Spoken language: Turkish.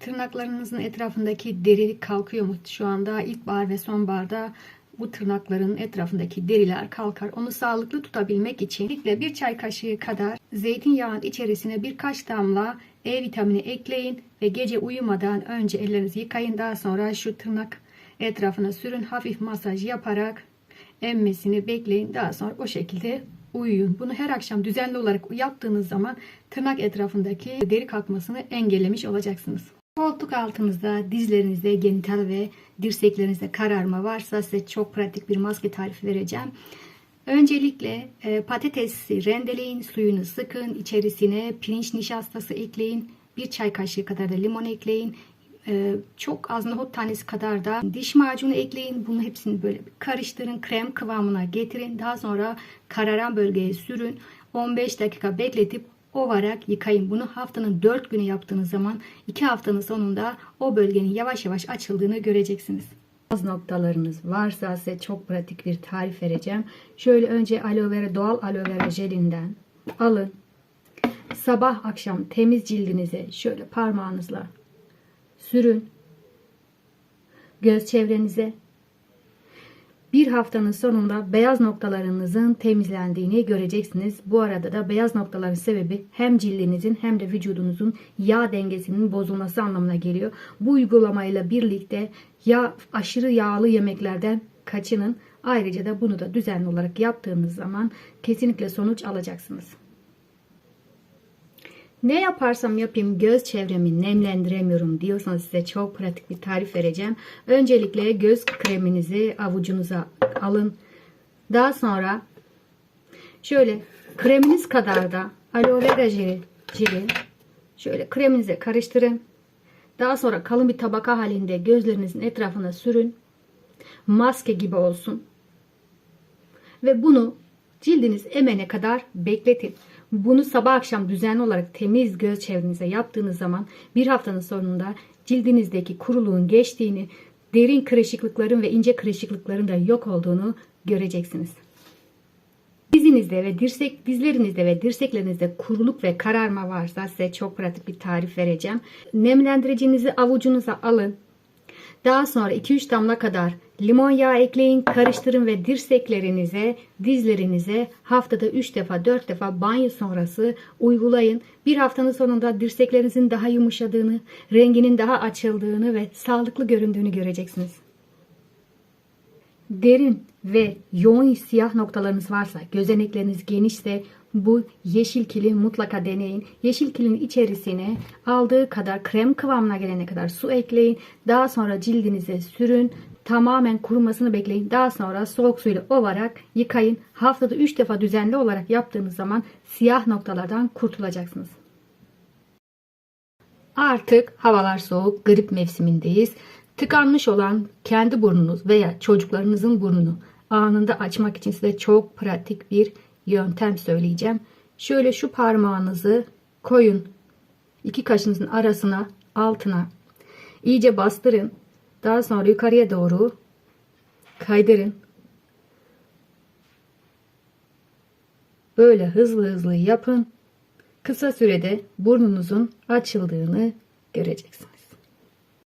Tırnaklarınızın etrafındaki deri kalkıyor mu? Şu anda ilkbahar ve sonbaharda bu tırnakların etrafındaki deriler kalkar. Onu sağlıklı tutabilmek için ilkle bir çay kaşığı kadar zeytinyağının içerisine birkaç damla E vitamini ekleyin ve gece uyumadan önce ellerinizi yıkayın. Daha sonra şu tırnak etrafına sürün. Hafif masaj yaparak emmesini bekleyin. Daha sonra o şekilde uyuyun. Bunu her akşam düzenli olarak yaptığınız zaman tırnak etrafındaki deri kalkmasını engellemiş olacaksınız. Koltuk altınızda, dizlerinizde, genital ve dirseklerinizde kararma varsa size çok pratik bir maske tarifi vereceğim. Öncelikle e, patatesi rendeleyin, suyunu sıkın, içerisine pirinç nişastası ekleyin, bir çay kaşığı kadar da limon ekleyin. E, çok az nohut tanesi kadar da diş macunu ekleyin. Bunu hepsini böyle karıştırın, krem kıvamına getirin. Daha sonra kararan bölgeye sürün. 15 dakika bekletip ovarak yıkayın. Bunu haftanın 4 günü yaptığınız zaman 2 haftanın sonunda o bölgenin yavaş yavaş açıldığını göreceksiniz. Az noktalarınız varsa size çok pratik bir tarif vereceğim. Şöyle önce aloe vera doğal aloe vera jelinden alın. Sabah akşam temiz cildinize şöyle parmağınızla sürün. Göz çevrenize bir haftanın sonunda beyaz noktalarınızın temizlendiğini göreceksiniz. Bu arada da beyaz noktaların sebebi hem cildinizin hem de vücudunuzun yağ dengesinin bozulması anlamına geliyor. Bu uygulamayla birlikte yağ, aşırı yağlı yemeklerden kaçının. Ayrıca da bunu da düzenli olarak yaptığınız zaman kesinlikle sonuç alacaksınız. Ne yaparsam yapayım göz çevremi nemlendiremiyorum diyorsanız size çok pratik bir tarif vereceğim. Öncelikle göz kreminizi avucunuza alın. Daha sonra şöyle kreminiz kadar da aloe vera jeli, jeli şöyle kreminize karıştırın. Daha sonra kalın bir tabaka halinde gözlerinizin etrafına sürün. Maske gibi olsun. Ve bunu cildiniz emene kadar bekletin. Bunu sabah akşam düzenli olarak temiz göz çevrenize yaptığınız zaman bir haftanın sonunda cildinizdeki kuruluğun geçtiğini, derin kırışıklıkların ve ince kırışıklıkların da yok olduğunu göreceksiniz. Dizinizde ve dirsek, dizlerinizde ve dirseklerinizde kuruluk ve kararma varsa size çok pratik bir tarif vereceğim. Nemlendiricinizi avucunuza alın. Daha sonra 2-3 damla kadar limon yağı ekleyin, karıştırın ve dirseklerinize, dizlerinize haftada 3 defa 4 defa banyo sonrası uygulayın. Bir haftanın sonunda dirseklerinizin daha yumuşadığını, renginin daha açıldığını ve sağlıklı göründüğünü göreceksiniz. Derin ve yoğun siyah noktalarınız varsa, gözenekleriniz genişse bu yeşil kili mutlaka deneyin. Yeşil kilin içerisine aldığı kadar krem kıvamına gelene kadar su ekleyin. Daha sonra cildinize sürün. Tamamen kurumasını bekleyin. Daha sonra soğuk suyla ovarak yıkayın. Haftada 3 defa düzenli olarak yaptığınız zaman siyah noktalardan kurtulacaksınız. Artık havalar soğuk, grip mevsimindeyiz. Tıkanmış olan kendi burnunuz veya çocuklarınızın burnunu anında açmak için size çok pratik bir yöntem söyleyeceğim. Şöyle şu parmağınızı koyun. iki kaşınızın arasına, altına. iyice bastırın. Daha sonra yukarıya doğru kaydırın. Böyle hızlı hızlı yapın. Kısa sürede burnunuzun açıldığını göreceksiniz.